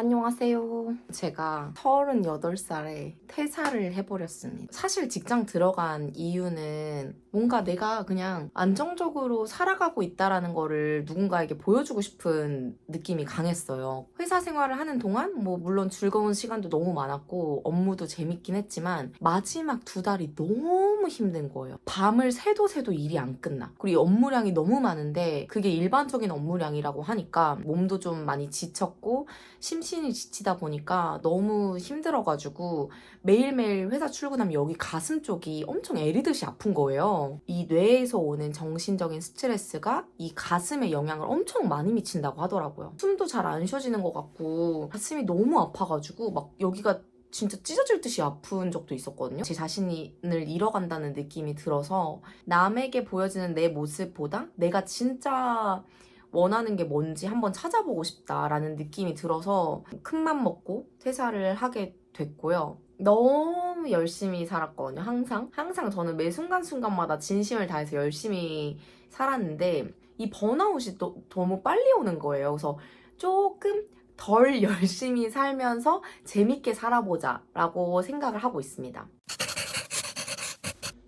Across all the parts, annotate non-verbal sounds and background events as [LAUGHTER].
안녕하세요. 제가 38살에 퇴사를 해버렸습니다. 사실 직장 들어간 이유는 뭔가 내가 그냥 안정적으로 살아가고 있다라는 거를 누군가에게 보여주고 싶은 느낌이 강했어요. 회사 생활을 하는 동안 뭐 물론 즐거운 시간도 너무 많았고 업무도 재밌긴 했지만 마지막 두 달이 너무 힘든 거예요. 밤을 새도 새도 일이 안 끝나. 그리고 이 업무량이 너무 많은데 그게 일반적인 업무량이라고 하니까 몸도 좀 많이 지쳤고 심신이 지치다 보니까 너무 힘들어가지고 매일매일 회사 출근하면 여기 가슴 쪽이 엄청 애리듯이 아픈 거예요. 이 뇌에서 오는 정신적인 스트레스가 이 가슴에 영향을 엄청 많이 미친다고 하더라고요. 숨도 잘 안 쉬어지는 것 같고 가슴이 너무 아파가지고 막 여기가 진짜 찢어질 듯이 아픈 적도 있었거든요. 제 자신을 잃어간다는 느낌이 들어서 남에게 보여지는 내 모습보다 내가 진짜 원하는 게 뭔지 한번 찾아보고 싶다라는 느낌이 들어서 큰 맘 먹고 퇴사를 하게 됐고요. 너무 열심히 살았거든요, 항상. 항상 저는 매 순간순간마다 진심을 다해서 열심히 살았는데 이 번아웃이 또 너무 빨리 오는 거예요. 그래서 조금 덜 [LAUGHS] 열심히 살면서 재밌게 살아보자 라고 생각을 하고 있습니다.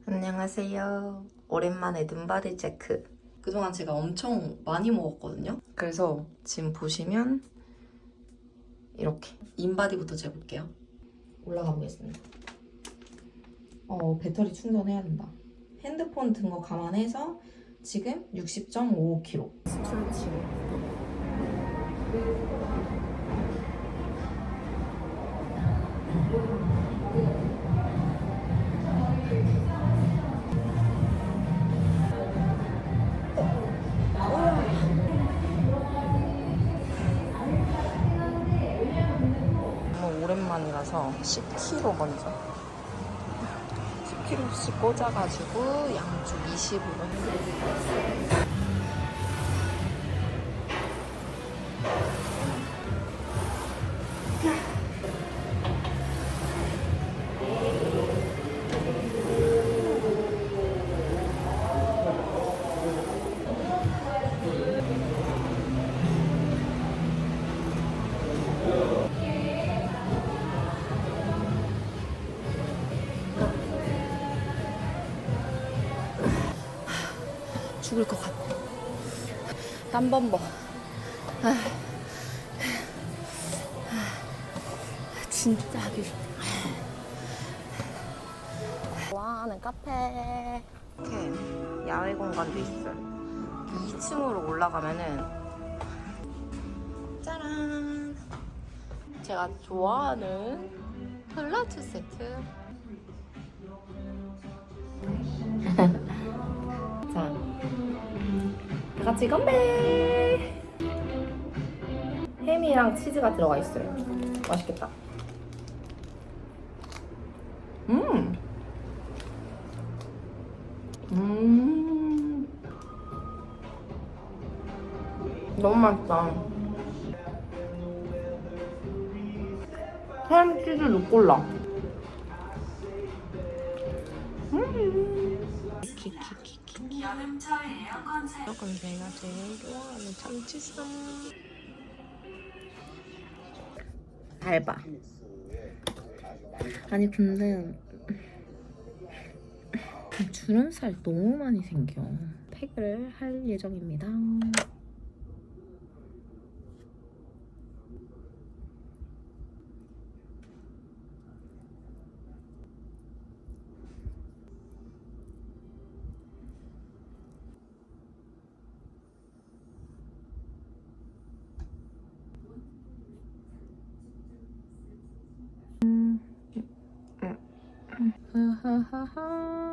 안녕하세요. 오랜만에 눈바디 체크. 그동안 제가 엄청 많이 먹었거든요. 그래서 지금 보시면 이렇게 인바디부터 재볼게요. 올라가 보겠습니다. 어, 배터리 충전해야 된다. 핸드폰 든 거 감안해서 지금 60.55kg. 스트레칭. 너무 오랜만이라서 10kg 먼저 10kg씩 꽂아가지고 양주 20으로 해드리고 죽을 것 같아. 땀번 버. 아, 진짜 하기. 좋아하는 카페. 이렇게 야외 공간도 있어요. 2층으로 올라가면은 짜란. 제가 좋아하는 플라트 세트. 같이 건배! 햄이랑 치즈가 들어가 있어요. 맛있겠다. 음! 음! 너무 맛있다. 햄, 치즈, 루꼴라. 음! 키키키 키. 조금 제가 제일 좋아하는 참치쌈 달바. 아니 근데 주름살 너무 많이 생겨. 팩을 할 예정입니다 하하하하